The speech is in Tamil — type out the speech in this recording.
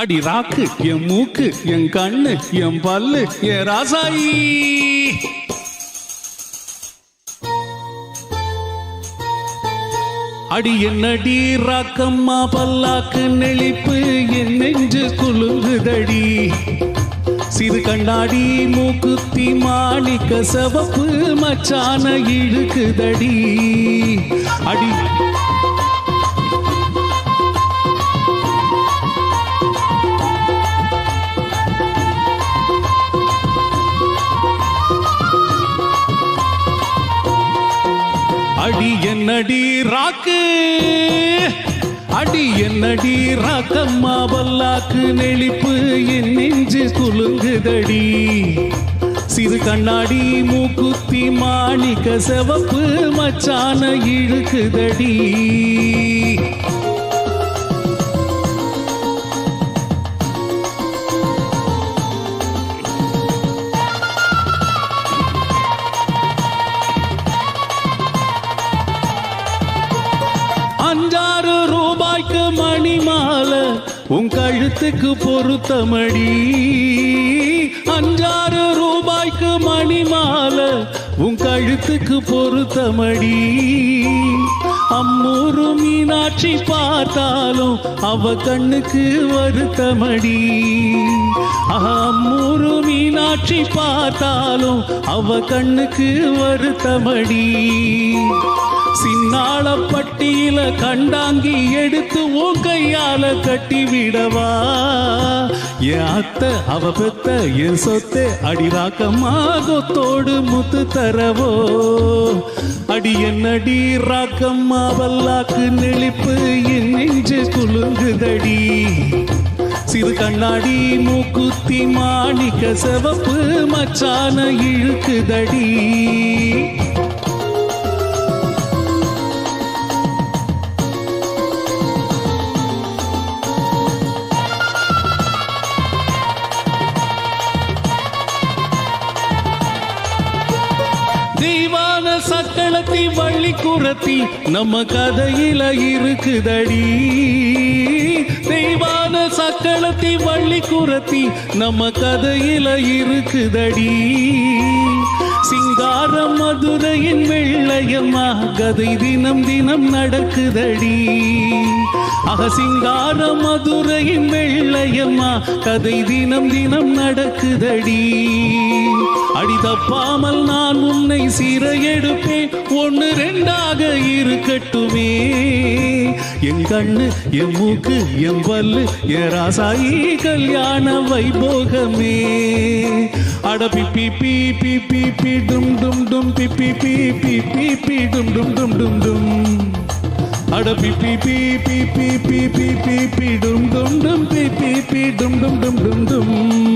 அடி ராக்கு என் மூக்கு என் கண்ணு என் பல்லு என் ராசாயி. அடி என்னடி ராக்கம்மா பல்லாக்கு நெளிப்பு என் நெஞ்சு குலுங்குதடி. சிறு கண்ணாடி மூக்குத்தி மாணிக்க சவப்பு மச்சான இழுக்குதடி அடி அடி என்னடி ராக்கு? அடி என்னடி ராக்கம்மா பல்லாக்கு நெளிப்பு? என் நெஞ்சு குலுங்குதடி. சிறு கண்ணாடி மூக்குத்தி மாணிக்க செவப்பு மச்சான இழுக்குதடி. உன் கழுத்துக்கு பொருத்தமடி. அஞ்சாறு ரூபாய்க்கு மணிமால உன் கழுத்துக்கு பொருத்தமடி. அம்மூரு மீனாட்சி பார்த்தாலும் அவ கண்ணுக்கு வருத்தமடி. அம்மூரு மீனாட்சி பார்த்தாலும் அவ கண்ணுக்கு வருத்தமடி. சின்னாள பட்டியில கண்டாங்கி எடுத்து உன் கையால கட்டி விடவா? என் அத்தை அவ பெத்த என் சொத்து அடிராக்கம்மா கொத்தோடு முத்து தரவோ? அடி என்னடி ராக்கம்மா வல்லாக்கு நெளிப்பு என் நெஞ்சு குலுங்குதடி? சிறு கண்ணாடி மூக்குத்தி மாணிக்க செவப்பு மச்சான இழுக்குதடி? சக்களத்தி வள்ளி குரத்தி நம்ம கதையில இருக்குதடி. தெய்வா சக்களத்தி வள்ளி குரத்தி நம்ம கதையில இருக்குதடி. சிங்கார மதுரையின் வெள்ளையம்மா கதை தினம் தினம் நடக்குதடி. அக சிங்கார மதுரையின் வெள்ளையம்மா கதை தினம் தினம் நடக்குதடி. அடி தப்பாமல் நான் உன்னை சிறையெடுப்பேன் ஒன்று ரெண்டாக இருக்கட்டுமே. என் கண்ணு என் மூக்கு என் பல்லு என் ராசாயி கல்யாண வைபோகமே அட பிப்பி பி பி பி பி டும் டும் டும் பிப்பி பி பி பி பி டும் டும் டும் டும் டும் அட பிப்பி பி பி பி பி பி பி பி டும் டும் டும் பி பி பி டும் டும் டும் டும் டும்